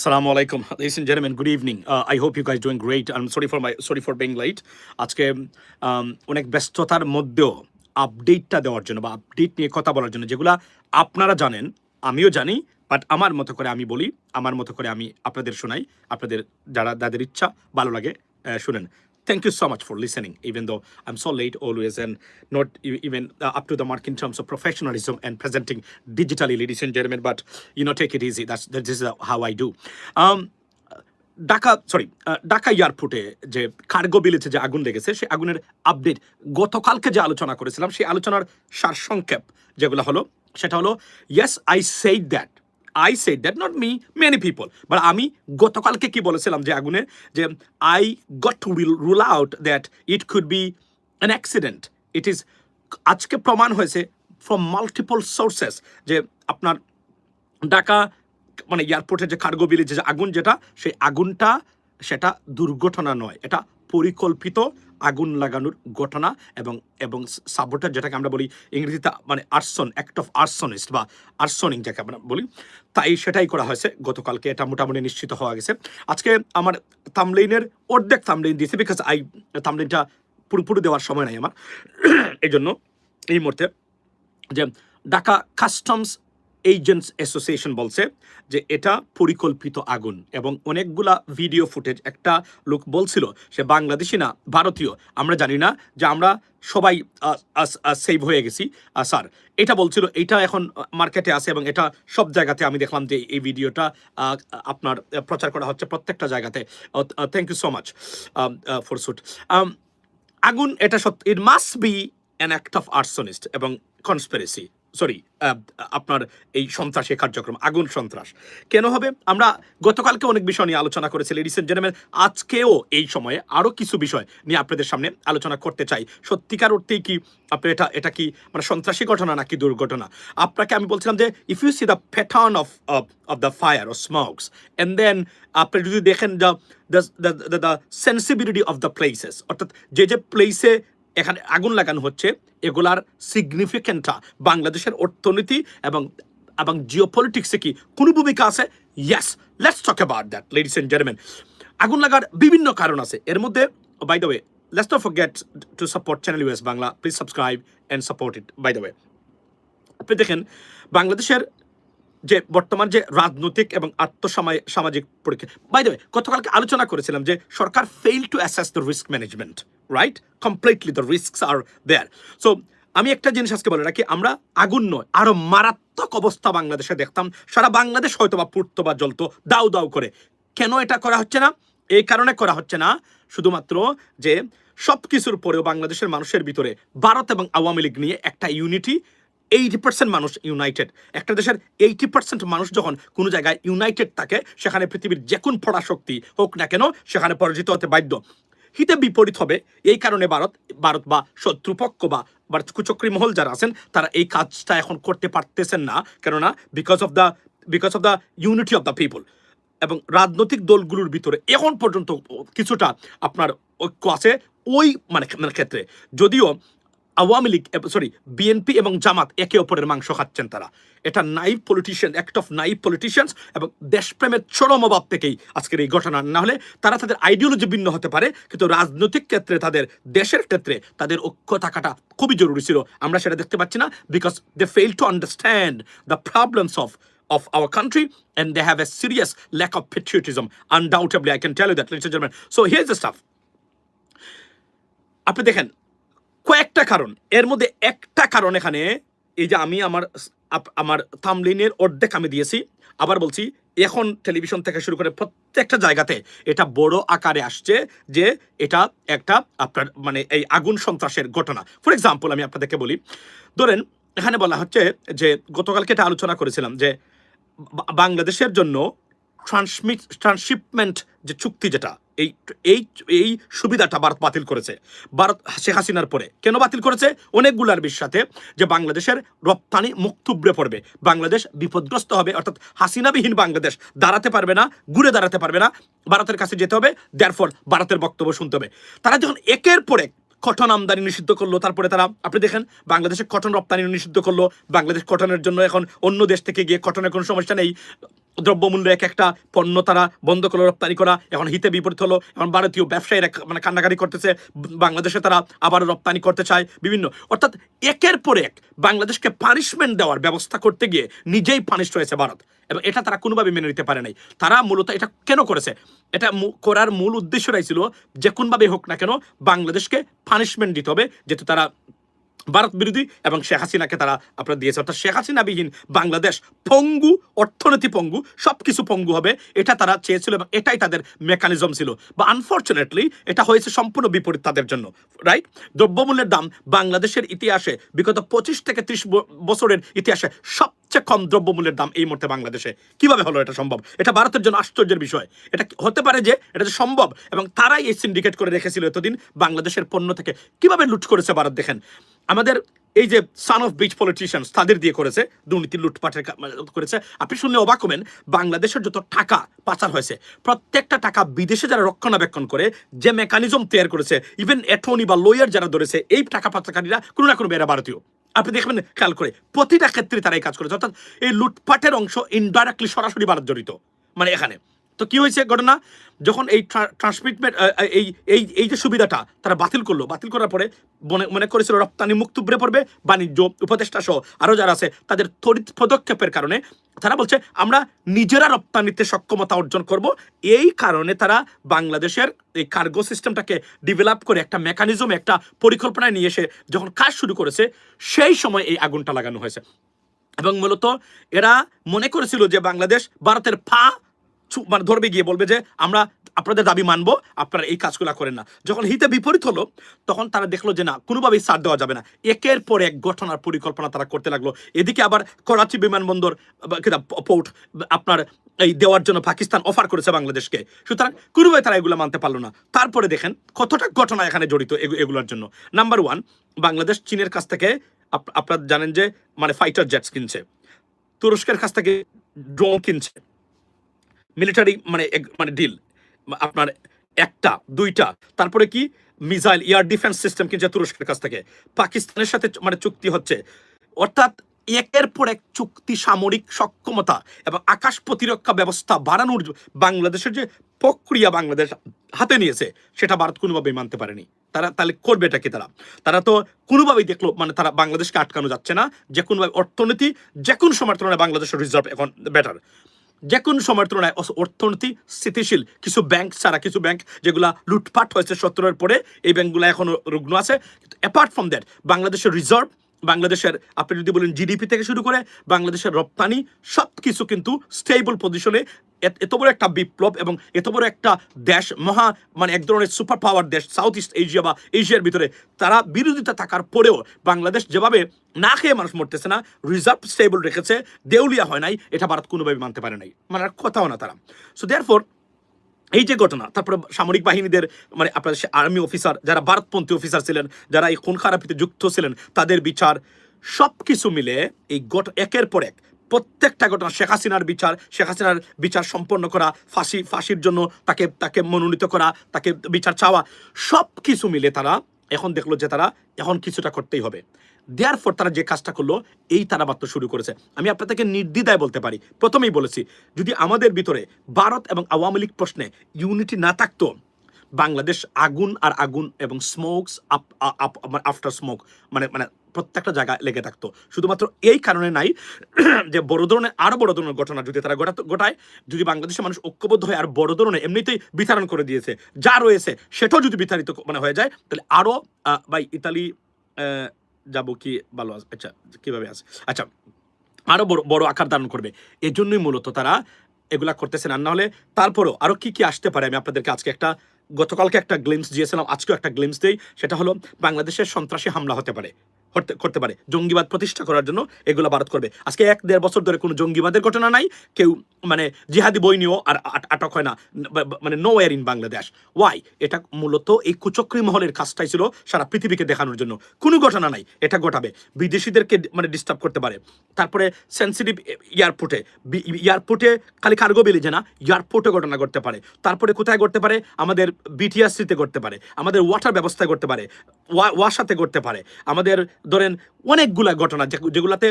Assalamu আলাইকুম and gentlemen. Good evening. Uh, I hope you guys doing great. I'm sorry for my sorry for being late. আজকে um, অনেক ব্যস্ততার মধ্যেও আপডেটটা দেওয়ার জন্য বা আপডেট নিয়ে কথা বলার জন্য যেগুলা আপনারা জানেন আমিও জানি বাট আমার মতো করে আমি বলি আমার মতো করে আমি আপনাদের শোনাই আপনাদের যারা যাদের ইচ্ছা ভালো লাগে শুনেন Thank you so much for listening, even though I'm so late always and not e- even uh, up to the mark in terms of professionalism and presenting digitally, ladies and gentlemen. But you know, take it easy. That's that this is how I do. Um, Dhaka sorry Dhaka এয়ারপোর্টে যে cargo বিলেতে যে আগুন লেগেছে সেই আগুনের update গতকালকে যে আলোচনা করেছিলাম সেই আলোচনার সারসংক্ষেপ যেগুলো হলো সেটা হলো yes I said that I said that not me many people but আমি গতকালকে কি বলেছিলাম যে আগুনের যে I got to rule out that it could be an accident it is আজকে প্রমাণ হয়েছে ফ্রম মাল্টিপল সোর্সেস যে আপনার ঢাকা মানে এয়ারপোর্টের যে কার্গো বিলেজে যে আগুন যেটা, সেই আগুনটা সেটা দুর্ঘটনা নয়। এটা পরিকল্পিত আগুন লাগানোর ঘটনা এবং এবং সাবোটার যেটাকে আমরা বলি, ইংরেজিতে মানে আর্সন অ্যাক্ট অফ আর্সনিস্ট বা আর্সনিং যাকে আমরা বলি, তাই সেটাই করা হয়েছে। গতকালকে এটা মোটামুটি নিশ্চিত হওয়া গেছে। আজকে আমার তামলেইনের অর্ধেক তামলেইন দিয়েছে বিকজ আই তামলেইনটা পুরোপুরি দেওয়ার সময় নাই আমার। এই জন্য এই মুহূর্তে যে ঢাকা কাস্টমস এজেন্টস অ্যাসোসিয়েশন বলছে যে এটা পরিকল্পিত আগুন এবং অনেকগুলা ভিডিও ফুটেজ একটা লোক বলছিল, সে বাংলাদেশি না, ভারতীয়। আমরা জানি না যে আমরা সবাই সেভ হয়ে গেছি। স্যার, এটা বলছিল, এটা এখন মার্কেটে আছে এবং এটা সব জায়গাতে আমি দেখলাম যে এই ভিডিওটা আপনার প্রচার করা হচ্ছে প্রত্যেকটা জায়গাতে। Thank you so much for suit আগুন এটা সত্য it must be an act of arsonist এবং কনস্পিরেসি সরি আপনার এই সন্ত্রাসী কার্যক্রম, আগুন সন্ত্রাস। কেন হবে? আমরা গতকালকে অনেক বিষয় নিয়ে আলোচনা করেছি লেডিস এন্ড জেন্টলম্যান আজকেও এই সময়ে আরও কিছু বিষয় নিয়ে আপনাদের সামনে আলোচনা করতে চাই। সত্যিকার অর্থেই কি আপনি এটা এটা কি মানে সন্ত্রাসী ঘটনা নাকি দুর্ঘটনা? আপনাকে আমি বলছিলাম যে if you see the pattern of of the fire O smokes and then আপনি যদি দেখেন the the the sensibility of the places অর্থাৎ যে যে প্লেসে এখানে আগুন লাগানো হচ্ছে। এগুলার সিগনিফিকেন্টটা বাংলাদেশের অর্থনীতি এবং এবং জিও পলিটিক্সে কি কোনো ভূমিকা আছে? Yes let's talk about that ladies and gentleman আগুন লাগার বিভিন্ন কারণ আছে। এর মধ্যে by the way let's not forget to support channel US Bangla please subscribe and support it by the way আপনি দেখেন, বাংলাদেশের যে বর্তমান যে রাজনৈতিক এবং আত্মসামায় সামাজিক পরীক্ষা বাই দ্য গতকালকে আলোচনা করেছিলাম যে সরকার fail to assess the risk management right completely the risks are there so আমি একটা জিনিস আজকে বলে রাখি, আমরা আগুন নয়, আরও মারাত্মক অবস্থা বাংলাদেশে দেখতাম। সারা বাংলাদেশ হয়তো বা পুড়তো বা জ্বলতো, দাউ দাউ করে। কেন এটা করা হচ্ছে না? এই কারণে করা হচ্ছে না, শুধুমাত্র যে সব কিছুর পরেও বাংলাদেশের মানুষের ভিতরে ভারত এবং আওয়ামী লীগ নিয়ে একটা ইউনিটি এইটি পার্সেন্ট মানুষ ইউনাইটেড একটা দেশের এইটি পার্সেন্ট মানুষ যখন কোনো জায়গায় ইউনাইটেড থাকে, সেখানে পৃথিবীর যে কোন পরাশক্তি হোক না কেন, সেখানে পরাজিত হতে বাধ্য। হিতে বিপরীত হবে। এই কারণে ভারত ভারত বা শত্রুপক্ষ বা ভারত কুচক্রী মহল যারা আছেন, তারা এই কাজটা এখন করতে পারতেছেন না। কেননা because of the because of the unity of the people এবং রাজনৈতিক দলগুলোর ভিতরে এখন পর্যন্ত কিছুটা আপনার ঐক্য আছে। ওই মানে মানে ক্ষেত্রে যদিও আওয়ামী লীগ সরি বিএনপি এবং জামাত একে অপরের মাংস খাচ্ছেন তারা। এটা naive politician act of naive politicians এবং দেশপ্রেমের চরম অভাব থেকেই আজকের এই ঘটনা। না হলে তারা তাদের আইডিওলজি ভিন্ন হতে পারে, কিন্তু রাজনৈতিক ক্ষেত্রে তাদের, দেশের ক্ষেত্রে তাদের ঐক্য থাকাটা খুবই জরুরি ছিল। আমরা সেটা দেখতে পাচ্ছি না because they fail to understand the problems of of our country and they have a serious lack of patriotism, undoubtedly, i can tell you that, ladies and gentlemen. So, here's the stuff. আপনি দেখেন কয়েকটা কারণ। এর মধ্যে একটা কারণ এখানে, এই যে আমি আমার আমার থামলিনের অর্ধেক আমি দিয়েছি। আবার বলছি, এখন টেলিভিশন থেকে শুরু করে প্রত্যেকটা জায়গাতে এটা বড় আকারে আসছে যে এটা একটা আপনার মানে এই আগুন সন্ত্রাসের ঘটনা। ফর এক্সাম্পল আমি আপনাদেরকে বলি, ধরেন এখানে বলা হচ্ছে যে, গতকালকে এটা আলোচনা করেছিলাম যে বাংলাদেশের জন্য ট্রান্সমিট ট্রান্সশিপমেন্ট যে চুক্তি যেটা এই এই এই সুবিধাটা ভারত বাতিল করেছে। ভারত শেখ হাসিনার পরে। কেন বাতিল করেছে? অনেকগুলার বিশ্বাসে যে বাংলাদেশের রপ্তানি মুক্তুব্রে পড়বে। বাংলাদেশ বিপদগ্রস্ত হবে, অর্থাৎ হাসিনাবিহীন বাংলাদেশ দাঁড়াতে পারবে না, ঘুরে দাঁড়াতে পারবে না। ভারতের কাছে যেতে হবে দেয়ারফর ভারতের বক্তব্য শুনতে হবে। তারা যখন একের পরে কটন আমদানি নিষিদ্ধ করল, তারপরে তারা, আপনি দেখেন, বাংলাদেশে কটন রপ্তানি নিষিদ্ধ করল। বাংলাদেশ কটনের জন্য এখন অন্য দেশ থেকে গিয়ে কটনের কোনো সমস্যা নেই। দ্রব্যমূল্য এক একটা পণ্য তারা বন্ধ করল রপ্তানি করা, এখন হিতে বিপরীত হলো, এখন ভারতীয় ব্যবসায়ীরা মানে কান্নাকারি করতেছে বাংলাদেশে তারা আবার রপ্তানি করতে চায়, বিভিন্ন। অর্থাৎ একের পর এক বাংলাদেশকে পানিশমেন্ট দেওয়ার ব্যবস্থা করতে গিয়ে নিজেই পানিশ হয়েছে ভারত। এবং এটা তারা কোনোভাবে মেনে নিতে পারে নাই। তারা মূলত এটা কেন করেছে? এটা করার মূল উদ্দেশ্যটাই ছিল যে কোনভাবে হোক না কেন বাংলাদেশকে পানিশমেন্ট দিতে হবে, যেহেতু তারা ভারত বিরোধী এবং শেখ হাসিনাকে তারা আপনার দিয়েছে। অর্থাৎ শেখ হাসিনাবিহীন বাংলাদেশ পঙ্গু, অর্থনীতি পঙ্গু সব কিছু পঙ্গু হবে, এটা তারা চেয়েছিল এবং এটাই তাদের মেকানিজম ছিল। বা আনফর্চুনেটলি এটা হয়েছে সম্পূর্ণ বিপরীত তাদের জন্য রাইট দ্রব্যমূল্যের দাম বাংলাদেশের ইতিহাসে বিগত পঁচিশ থেকে ত্রিশ বছরের ইতিহাসে সবচেয়ে কম দ্রব্যমূল্যের দাম এই মুহূর্তে বাংলাদেশে। কীভাবে হলো এটা সম্ভব? এটা ভারতের জন্য আশ্চর্যের বিষয়। এটা হতে পারে যে এটা যে সম্ভব? এবং তারাই এই সিন্ডিকেট করে রেখেছিল এতদিন বাংলাদেশের পণ্য থেকে। কীভাবে লুট করেছে ভারত? দেখেন, আমাদের এই যে সান অফ বিচ পলিটিশিয়ানস তাদের দিয়ে করেছে, দুর্নীতি লুটপাটের মানে করেছে। আপনি শুনলে অবাক হবেন, বাংলাদেশের যত টাকা পাচার হয়েছে, প্রত্যেকটা টাকা বিদেশে যারা রক্ষণাবেক্ষণ করে, যে মেকানিজম তৈরি করেছে ইভেন অ্যাটর্নি বা লয়ার যারা ধরেছে, এই টাকা পাচারকারীরা কোনো না কোনো বেড়া ভারতীয়। আপনি দেখবেন, খেয়াল করে, প্রতিটা ক্ষেত্রে তারা এই কাজ করেছে। অর্থাৎ এই লুটপাটের অংশ ইনডাইরেক্টলি সরাসরি ভারত জড়িত মানে এখানে। তো কি হয়েছে ঘটনা? যখন এই ট্রান্সমিটমেন্ট এই এই এই যে সুবিধাটা তারা বাতিল করল, বাতিল করার পরে মনে মনে করেছিল রপ্তানি মুক্ত উপরে পড়বে, বাণিজ্য উপদেষ্টা সহ আরও যারা আছে তাদের তড়িৎ পদক্ষেপের কারণে তারা বলছে, আমরা নিজেরা রপ্তানিতে সক্ষমতা অর্জন করব। এই কারণে তারা বাংলাদেশের এই কার্গো সিস্টেমটাকে ডেভেলপ করে একটা মেকানিজম একটা পরিকল্পনায় নিয়ে এসে যখন কাজ শুরু করেছে, সেই সময় এই আগুনটা লাগানো হয়েছে। এবং মূলত এরা মনে করেছিল যে বাংলাদেশ ভারতের ছু- মানে ধরবে গিয়ে, বলবে যে আমরা আপনাদের দাবি মানবো, আপনারা এই কাজগুলো করেন না। যখন হিতে বিপরীত হলো, তখন তারা দেখল যে না, কোনোভাবেই ছাড় দেওয়া যাবে না। একের পর এক ঘটনার পরিকল্পনা তারা করতে লাগল। এদিকে আবার করাচি বিমানবন্দর পোর্ট, আপনার এই দেওয়ার জন্য পাকিস্তান অফার করেছে বাংলাদেশকে। সুতরাং কোনোভাবে তারা এগুলো মানতে পারল না। তারপরে দেখেন কতটা ঘটনা এখানে জড়িত এগু- এগুলোর জন্য। নাম্বার ওয়ান বাংলাদেশ চীনের কাছ থেকে আপ- আপনারা জানেন যে মানে ফাইটার জেটস কিনছে। তুরস্কের কাছ থেকে ড্রোন কিনছে। মিলিটারি মানে মানে ডিল আপনার একটা, দুইটা, তারপরে কি? মিসাইল, এয়ার ডিফেন্স সিস্টেম কিনছে তুরস্কের কাছ থেকে। পাকিস্তানের সাথে মানে চুক্তি হচ্ছে। অর্থাৎ একের পর এক চুক্তি সামরিক সক্ষমতা এবং আকাশ প্রতিরক্ষা ব্যবস্থা বাড়ানোর বাংলাদেশের যে প্রক্রিয়া বাংলাদেশ হাতে নিয়েছে, সেটা ভারত কোনোভাবেই মানতে পারেনি। তারা তাহলে করবে এটা কি তারা? তারা তো কোনোভাবেই দেখল মানে তারা বাংলাদেশকে আটকানো যাচ্ছে না। যে কোনোভাবে অর্থনীতি, যে কোনো তুলনায় বাংলাদেশের রিজার্ভ এখন বেটার যে কোনো সময়ের তুলনায় অর্থনীতি স্থিতিশীল। কিছু ব্যাংক ছাড়া কিছু ব্যাংক যেগুলা লুটপাট হয়েছে সত্তরের পরে, এই ব্যাংকগুলো এখনও রুগ্ন আছে। কিন্তু অ্যাপার্ট ফ্রম দ্যাট বাংলাদেশের রিজার্ভ বাংলাদেশের আপনি যদি বলেন জিডিপি থেকে শুরু করে, বাংলাদেশের রপ্তানি সব কিছু কিন্তু স্টেবল পজিশনে এত বড় একটা বিপ্লব এবং এত বড় একটা দেশ, মহা মানে এক ধরনের সুপার পাওয়ার দেশ সাউথ ইস্ট এশিয়া বা এশিয়ার ভিতরে। তারা বিরোধিতা থাকার পরেও বাংলাদেশ যেভাবে না খেয়ে মানুষ মরতেছে না রিজার্ভ স্টেবল রেখেছে, দেউলিয়া হয় নাই, এটা ভারত কোনোভাবে মানতে পারে নাই। মানে কথাও না তারা। সো দেয়ার এই যে ঘটনা, তারপরে সামরিক বাহিনীদের মানে আপনার আর্মি অফিসার যারা ভারতপন্থী অফিসার ছিলেন, যারা এই খুন খারাপিতে যুক্ত ছিলেন, তাদের বিচার সব কিছু মিলে এই গট, একের পর এক প্রত্যেকটা ঘটনা শেখ হাসিনার বিচার, শেখ হাসিনার বিচার সম্পন্ন করা, ফাঁসি, ফাঁসির জন্য তাকে তাকে মনোনীত করা, তাকে বিচার চাওয়া সব কিছু মিলে তারা এখন দেখল যে তারা এখন কিছুটা করতেই হবে। দেয়ার ফর তারা যে কাজটা করল, এই তারা মাত্র শুরু করেছে। আমি আপনাদেরকে নির্দ্বিধায় বলতে পারি। প্রথমেই বলেছি, যদি আমাদের ভিতরে ভারত এবং আওয়ামী লীগ প্রশ্নে ইউনিটি না থাকতো, বাংলাদেশ আগুন আর আগুন এবং স্মোকস আপ আফটার স্মোক মানে মানে প্রত্যেকটা জায়গায় লেগে থাকতো। শুধুমাত্র এই কারণে নাই যে বড় ধরনের, আরও বড় ধরনের ঘটনা যদি তারা ঘটায়, যদি বাংলাদেশের মানুষ ঐক্যবদ্ধ হয় আর বড় ধরনের এমনিতেই বিতরণ করে দিয়েছে, যা রয়েছে, সেটাও যদি বিতাড়িত মানে হয়ে যায়, তাহলে আরও বাই ইতালি যাব কি ভালো আছে আচ্ছা কীভাবে আছে? আচ্ছা আরও বড় বড় আকার ধারণ করবে। এই জন্যই মূলত তারা এগুলা করতেছেন আর না। হলে তারপরও আরও কি কি আসতে পারে? আমি আপনাদেরকে আজকে একটা গতকালকে একটা গ্লিমস দিয়েছিলাম, আজকেও একটা গ্লিমস দেই। সেটা হলো, বাংলাদেশের সন্ত্রাসী হামলা হতে পারে। করতে পারে। জঙ্গিবাদ প্রতিষ্ঠা করার জন্য এগুলো ভারত করবে। আজকে এক দেড় বছর ধরে কোনো জঙ্গিবাদের ঘটনা নাই, কেউ মানে জিহাদি বই নিয়েও আর আটক হয় না মানে no war in Bangladesh why এটা মূলত এই কুচক্রী মহলের কাজটাই ছিল সারা পৃথিবীকে দেখানোর জন্য। কোনো ঘটনা নাই, এটা ঘটাবে। বিদেশিদেরকে মানে ডিস্টার্ব করতে পারে। তারপরে সেন্সিটিভ এয়ারপোর্টে এয়ারপোর্টে খালি কার্গো বেরিয়ে না এয়ারপোর্টে ঘটনা করতে পারে। তারপরে কোথায় করতে পারে? আমাদের বিটিআরসিতে করতে পারে। আমাদের ওয়াটার ব্যবস্থায় করতে পারে। ওয়া- ওয়াসাতে করতে পারে। আমাদের ধরেন অনেকগুলা ঘটনা যেগুলাতে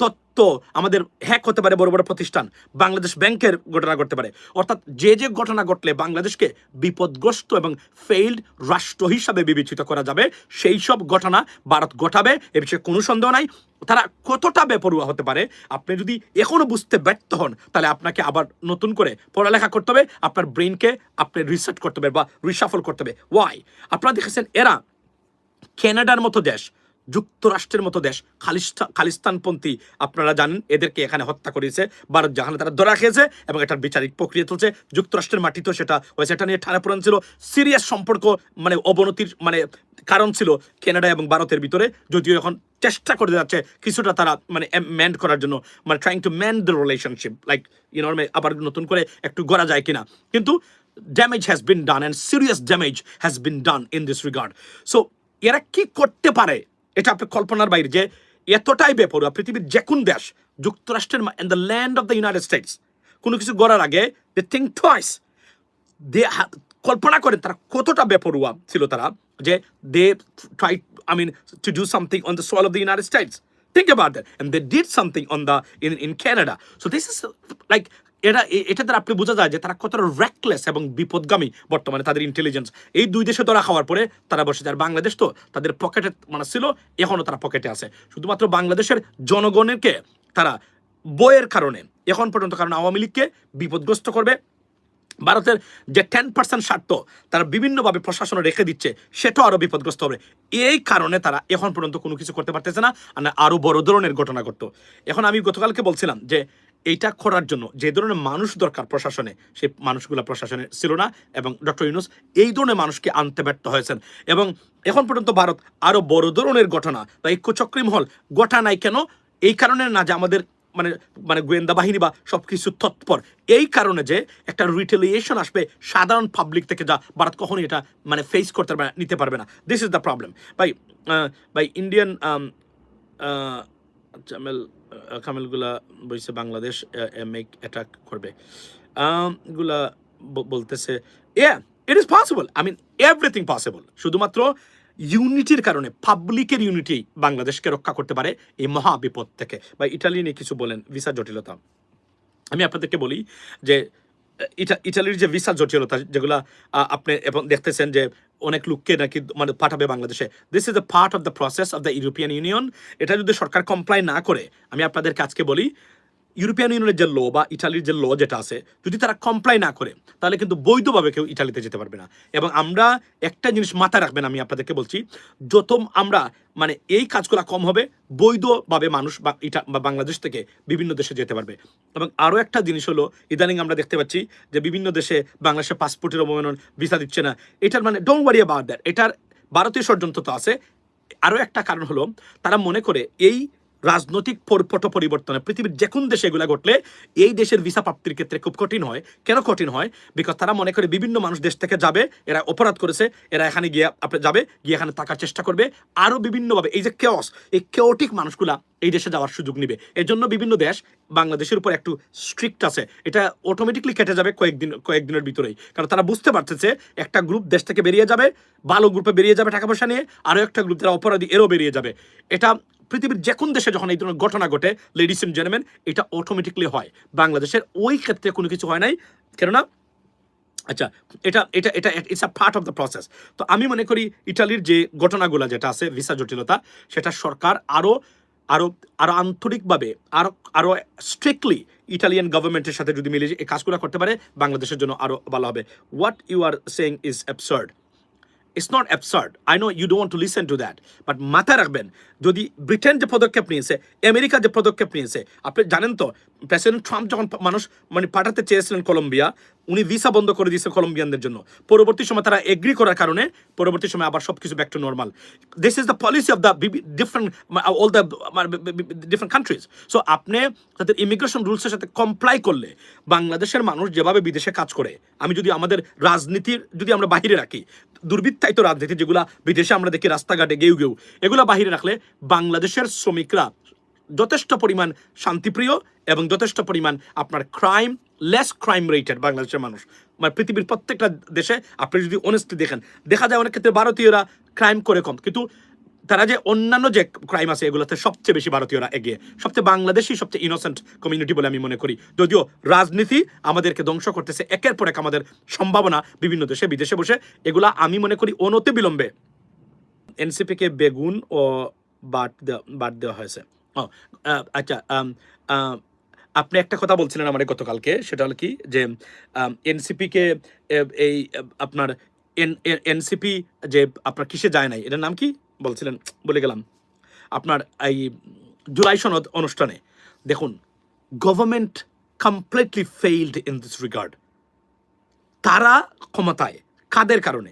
তথ্য আমাদের হ্যাক হতে পারে বড় বড় প্রতিষ্ঠান, বাংলাদেশ ব্যাংকের ঘটনা ঘটতে পারে। অর্থাৎ যে যে ঘটনা ঘটলে বাংলাদেশকে বিপদগ্রস্ত এবং ফেইল্ড রাষ্ট্র হিসাবে বিবেচিত করা যাবে, সেই সব ঘটনা ভারত ঘটাবে, এ বিষয়ে কোনো সন্দেহ নাই। তারা কতটা বেপরুয়া হতে পারে, আপনি যদি এখনও বুঝতে ব্যর্থ হন, তাহলে আপনাকে আবার নতুন করে পড়ালেখা করতে হবে, আপনার ব্রেনকে আপনি রিসার্চ করতে হবে বা রিসাফল করতে হবে। ওয়াই আপনারা দেখেছেন এরা কানাডার মতো দেশ যুক্তরাষ্ট্রের মতো দেশ, খালিস্তা, খালিস্তানপন্থী আপনারা জানেন, এদেরকে এখানে হত্যা করেছে ভারত যেখানে তারা ধরা খেয়েছে এবং এটার বিচারিক প্রক্রিয়া চলছে। যুক্তরাষ্ট্রের মাটিতেও সেটা হয়েছে, এটা নিয়ে ঠানা পুরান ছিল। সিরিয়াস সম্পর্ক মানে অবনতির মানে কারণ ছিল কানাডা এবং ভারতের ভিতরে, যদিও এখন চেষ্টা করে যাচ্ছে কিছুটা তারা মানে ম্যান্ড করার জন্য মানে trying to mend the relationship like you know আবার নতুন করে একটু গড়া যায় কিনা। কিন্তু damage has been done and serious damage has been done in this regard so এরা কি করতে পারে? এটা আপনি কল্পনার বাইরে যে এতটাই বেপরোয়া পৃথিবীর যে কোন দেশ যুক্তরাষ্ট্রের in the land of the United States কোনো কিছু করার আগে দে থিঙ্ক টয়েস দে কল্পনা করেন তারা কতটা বেপরোয়া ছিল তারা যে they try I mean to do something on the soil of the United States Think about that. And they did something on the in, in Canada. So this is এটা এটা দ্বারা আপনি বোঝা যায় যে তারা কতটা র্যাকলেস এবং বিপদগামী বর্তমানে তাদের ইন্টেলিজেন্স এই দুই দেশে ধরা খাওয়ার পরে তারা বসে যায়। আর বাংলাদেশ তো তাদের পকেটে মানে ছিল, এখনও তারা পকেটে আছে। শুধুমাত্র বাংলাদেশের জনগণকে তারা বইয়ের কারণে, এখন পর্যন্ত কারণ আওয়ামী লীগকে বিপদগ্রস্ত করবে। ভারতের যে টেন পার্সেন্ট স্বার্থ তারা বিভিন্নভাবে প্রশাসনে রেখে দিচ্ছে, সেটাও আরও বিপদগ্রস্ত হবে। এই কারণে তারা এখন পর্যন্ত কোনো কিছু করতে পারতেছে না। আর আরও বড় ধরনের ঘটনা ঘটতো। এখন আমি গতকালকে বলছিলাম যে এইটা করার জন্য যে ধরনের মানুষ দরকার প্রশাসনে, সেই মানুষগুলো প্রশাসনে ছিল না এবং ডক্টর ইউনুস এই ধরনের মানুষকে আনতে ব্যর্থ হয়েছেন। এবং এখন পর্যন্ত ভারত আরও বড় ধরনের ঘটনা বা এই কুচক্রী মহল গোটা নাই কেন? এই কারণে না যে আমাদের মানে মানে গোয়েন্দা বাহিনী বা সব কিছু তৎপর। এই কারণে যে একটা রিটেলিয়েশন আসবে সাধারণ পাবলিক থেকে যা ভারত কখনোই এটা মানে ফেস করতে পারবে নিতে পারবে না। This is the problem by by Indian জামেল কামেলগুলা বলছে বাংলাদেশ মেক অ্যাটাক করবে। গুলা বলতেছে এ it is possible I mean everything possible শুধুমাত্র ইউনিটির কারণে পাবলিকের ইউনিটি বাংলাদেশকে রক্ষা করতে পারে এই মহা বিপদ থেকে। বা ইটালি নিয়ে কিছু বলেন, ভিসা জটিলতা। আমি আপনাদেরকে বলি যে ইটা, ইটালির যে ভিসা জটিলতা, যেগুলা আপনি এবং দেখতেছেন যে অনেক লোককে নাকি মানে পাঠাবে বাংলাদেশে। This is the part of the process of the European Union এটা যদি সরকার কমপ্লাই না করে, আমি আপনাদের আজকে বলি ইউরোপিয়ান ইউনিয়নের যে ল বা ইটালির যে ল যেটা আছে, যদি তারা কমপ্লাই না করে, তাহলে কিন্তু বৈধভাবে কেউ ইটালিতে যেতে পারবে না। এবং আমরা একটা জিনিস মাথায় রাখবেন, আমি আপনাদেরকে বলছি, যত আমরা মানে এই কাজগুলো কম হবে, বৈধভাবে মানুষ বা ইটা, বা বাংলাদেশ থেকে বিভিন্ন দেশে যেতে পারবে। এবং আরও একটা জিনিস হলো, ইদানিং আমরা দেখতে পাচ্ছি যে বিভিন্ন দেশে বাংলাদেশের পাসপোর্টের অবমানন, ভিসা দিচ্ছে না। এটার মানে ডোন্ট ওয়ারি অ্যাবাউট দ্যাট এটার ভারতীয় ষড়যন্ত্র তো আছে। আরও একটা কারণ হলো, তারা মনে করে এই রাজনৈতিক পরিপট পরিবর্তনে পৃথিবীর যে কোন দেশে এগুলা ঘটলে এই দেশের ভিসা প্রাপ্তির ক্ষেত্রে খুব কঠিন হয়। কেন কঠিন হয়? বিকজ তারা মনে করে বিভিন্ন মানুষ দেশ থেকে যাবে, এরা অপরাধ করেছে, এরা এখানে গিয়ে আপনি যাবে, গিয়ে এখানে থাকার চেষ্টা করবে। আরও বিভিন্নভাবে এই যে কেওস এই কেওটিক মানুষগুলা এই দেশে যাওয়ার সুযোগ নিবে। এর জন্য বিভিন্ন দেশ বাংলাদেশের উপর একটু স্ট্রিক্ট আছে। এটা অটোমেটিকলি কেটে যাবে কয়েকদিন, কয়েকদিনের ভিতরেই। কারণ তারা বুঝতে পারতেছে, একটা গ্রুপ দেশ থেকে বেরিয়ে যাবে, ভালো গ্রুপে বেরিয়ে যাবে টাকা পয়সা নিয়ে আরও একটা গ্রুপ যারা অপরাধী এরও বেরিয়ে যাবে। এটা পৃথিবীর যে কোন দেশে যখন এই ধরনের ঘটনা ঘটে লেডিস এন্ড জেন্টলম্যান এটা অটোমেটিকলি হয়। বাংলাদেশের ওই ক্ষেত্রে কোনো কিছু হয় নাই। কেননা আচ্ছা এটা এটা এটা it's a part of the process তো আমি মনে করি ইটালির যে ঘটনাগুলো যেটা আছে ভিসা জটিলতা, সেটা সরকার আরও আরও আরও আন্তরিকভাবে আরও আরও স্ট্রিক্টলি ইটালিয়ান গভর্নমেন্টের সাথে যদি মিলে এই কাজগুলো করতে পারে, বাংলাদেশের জন্য আরও ভালো হবে। What you are saying is absurd it's not absurd I know you don't to listen to that but মাথায় রাখবেন যদি ব্রিটেন যে পদক্ষেপ নিয়েছে আমেরিকা যে পদক্ষেপ নিয়েছে, আপনি জানেন তো প্রেসিডেন্ট ট্রাম্প যখন মানুষ মানে পাঠাতে চেয়েছিলেন কলম্বিয়া উনি ভিসা বন্ধ করে দিয়েছে কলম্বিয়ানদের জন্য। পরবর্তী সময় তারা এগ্রি করার কারণে পরবর্তী সময় আবার সব কিছু back to normal this is the policy of the different all the different countries so আপনি তাদের ইমিগ্রেশন রুলসের সাথে কমপ্লাই করলে বাংলাদেশের মানুষ যেভাবে বিদেশে কাজ করে, আমি যদি আমাদের রাজনীতির যদি আমরা বাহিরে রাখি, দুর্বৃত্তায়িত রাজনীতি যেগুলা বিদেশে আমরা দেখি রাস্তাঘাটে গেউ গেউ, এগুলো বাহিরে রাখলে বাংলাদেশের শ্রমিকরা যথেষ্ট পরিমাণ শান্তিপ্রিয় এবং যথেষ্ট পরিমাণ আপনার ক্রাইম লেস ক্রাইম রেটেড বাংলাদেশের মানুষ। মানে পৃথিবীর প্রত্যেকটা দেশে আপনি যদি অনেস্টলি দেখেন, দেখা যায় অনেক ক্ষেত্রে ভারতীয়রা ক্রাইম করে কম। কিন্তু তারা যে অন্যান্য যে ক্রাইম আছে, এগুলোতে সবচেয়ে বেশি ভারতীয়রা এগিয়ে। সবচেয়ে বাংলাদেশি, সবচেয়ে ইনোসেন্ট কমিউনিটি বলে আমি মনে করি। যদিও রাজনীতি আমাদেরকে ধ্বংস করতেছে, একের পর এক আমাদের সম্ভাবনা বিভিন্ন দেশে, বিদেশে বসে, এগুলা আমি মনে করি অনতি বিলম্বে। এনসিপিকে বেগুন ও বাট দেওয়া বাদ দেওয়া হয়েছে। ও আচ্ছা আপনি একটা কথা বলছিলেন আমার গতকালকে, সেটা হলো কি যে এনসিপিকে এই, আপনার এনসিপি যে আপনার কিসে যায় নাই, এটার নাম কি? বলছিলেন, বলে গেলাম। আপনার এই জুলাই সনদ অনুষ্ঠানে, দেখুন government completely failed in this regard তারা ক্ষমতায়, কাদের কারণে?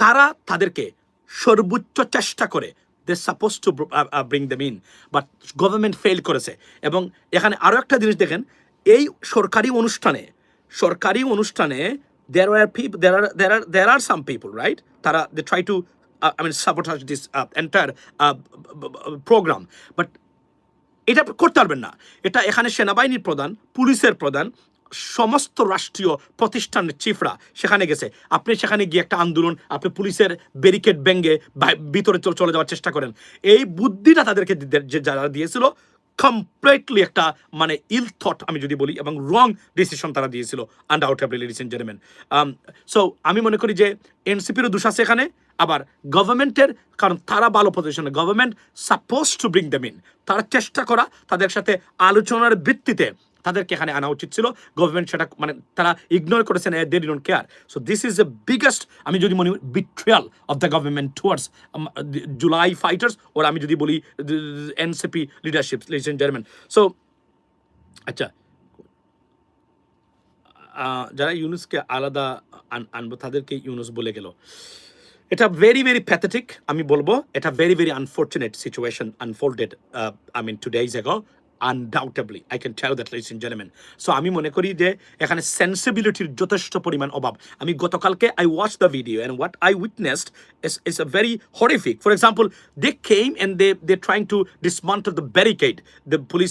তারা তাদেরকে সর্বোচ্চ চেষ্টা করে they suppose to bring the mean but government fail করেছে। এবং এখানে আরও একটা জিনিস দেখেন, এই সরকারি অনুষ্ঠানে সরকারি অনুষ্ঠানে there are people there are there are some people right তারা they try to I mean supporters this entire program but এটা করতে পারবেন না। এটা এখানে সেনাবাহিনীর প্রধান, পুলিশের প্রধান সমস্ত রাষ্ট্রীয় প্রতিষ্ঠানের চিফরা সেখানে গেছে। আপনি সেখানে গিয়ে একটা আন্দোলন, আপনি পুলিশের ব্যারিকেড ভেঙ্গে বা- ভিতরে চলে- যাওয়ার চেষ্টা করেন। এই বুদ্ধিটা তাদেরকে যারা দিয়েছিল কমপ্লিটলি একটা মানে ইল থট আমি যদি বলি এবং রং ডিসিশন তারা দিয়েছিল undoubtedly ladies and gentleman so আমি মনে করি যে এনসিপিরও দোষ আছে এখানে, আবার গভর্নমেন্টের কারণ তারা ভালো পজিশনে government suppose to bring them mean তারা চেষ্টা করা তাদের সাথে আলোচনার ভিত্তিতে তাদেরকে এখানে আনা উচিত ছিল। গভর্নমেন্ট সেটা মানে তারা ইগনোর করেছেন they don't care so this is the biggest আমি যদি মনে betrayal of the government towards July fighters or আমি যদি বলি NCP leadership leads and German so আচ্ছা যারা ইউনুসকে আলাদা আনব, তাদেরকে ইউনুস বলে গেল। এটা ভেরি ভেরি প্যাথেটিক আমি বলব। এটা very very unfortunate situation unfolded I mean two days ago undoubtedly I can tell that ladies and gentleman so আমি মনে করি যে এখানে সেন্সিবিলিটির যথেষ্ট পরিমাণ অভাব। আমি গতকালকে I watch the video and what I witnessed is is a very horrific for example they came and they they trying to dismantle the barricade the police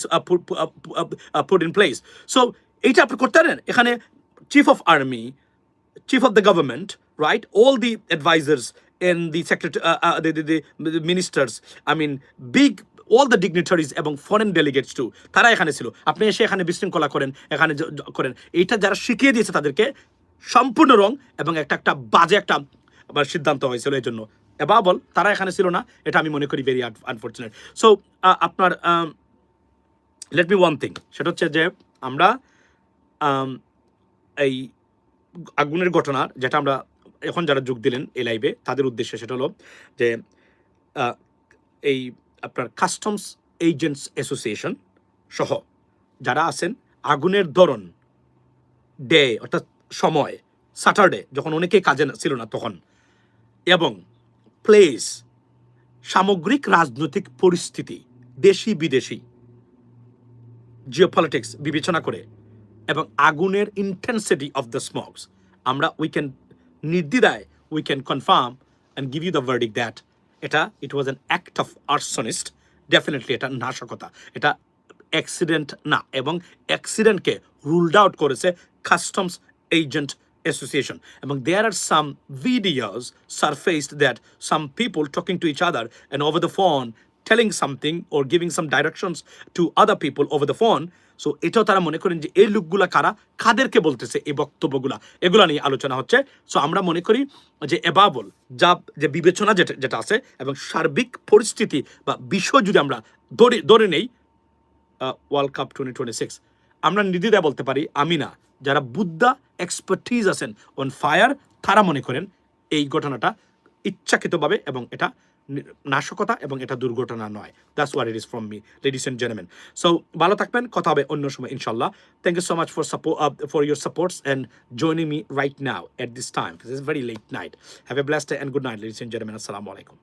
put in place so এইটা আপনি করতে পারেন। এখানে chief of army chief of the government, right? All the advisors and the secretary, uh, uh, the, the, the, the ministers, I mean, big all the dignitaries এবং foreign delegates too তারা এখানে ছিল। আপনি এসে এখানে বিশৃঙ্খলা করেন, এখানে করেন। এইটা যারা শিখিয়ে দিয়েছে তাদেরকে সম্পূর্ণ রং এবং একটা একটা বাজে একটা সিদ্ধান্ত হয়েছিল এই জন্য। এবাবল তারা এখানে ছিল না, এটা আমি মনে করি ভেরি আনফর্চুনেট সো আপনার লেট মি ওয়ান থিং সেটা হচ্ছে যে আমরা এই আগুনের ঘটনার যেটা আমরা এখন যারা যোগ দিলেন এই লাইভে তাদের উদ্দেশ্যে সেটা হলো যে এই আপনার কাস্টমস এজেন্টস অ্যাসোসিয়েশন সহ যারা আছেন, আগুনের ধরন ডে অর্থাৎ সময় স্যাটারডে যখন অনেকেই কাজে ছিল না তখন, এবং প্লেস সামগ্রিক রাজনৈতিক পরিস্থিতি, দেশি বিদেশি জিওপলিটিক্স বিবেচনা করে, এবং আগুনের ইন্টেন্সিটি অফ দ্য স্মোকস আমরা উই ক্যান নির্দ্বিধায় we can confirm and give you the verdict that এটা it was an act of arsonist definitely এটা নাশকতা এটা অ্যাক্সিডেন্ট না এবং অ্যাক্সিডেন্টকে রুলড আউট করেছে customs agent association among there are some videos surfaced that some people talking to each other and over the phone telling something or giving some directions to other people over the phone so এটাও তারা মনে করেন যে এই লোকগুলা কারা? কাদেরকে বলতেছে এই বক্তব্যগুলা? এগুলা নিয়ে আলোচনা হচ্ছে। সো আমরা মনে করি যে এবাবল, যা, যে বিবেচনা যেটা যেটা আছে এবং সার্বিক পরিস্থিতি বা বিষয় যদি আমরা ধরে ধরে নেই world cup twenty twenty six আমরা নির্দ্বিধায় বলতে পারি আমি না। যারা বুদ্ধা এক্সপার্টিজ আছেন অন ফায়ার তারা মনে করেন এই ঘটনাটা ইচ্ছাকৃতভাবে এবং এটা নাশকতা এবং এটা দুর্ঘটনা নয়। That's war it is from me ladies and gentleman so ভালো থাকবেন, কথা হবে অন্য সময় ইনশাল্লাহ thank you so much for support for your supports and joining me right now at this time is very late night have a blast and good night ladies and gentleman আসসালামু আলাইকুম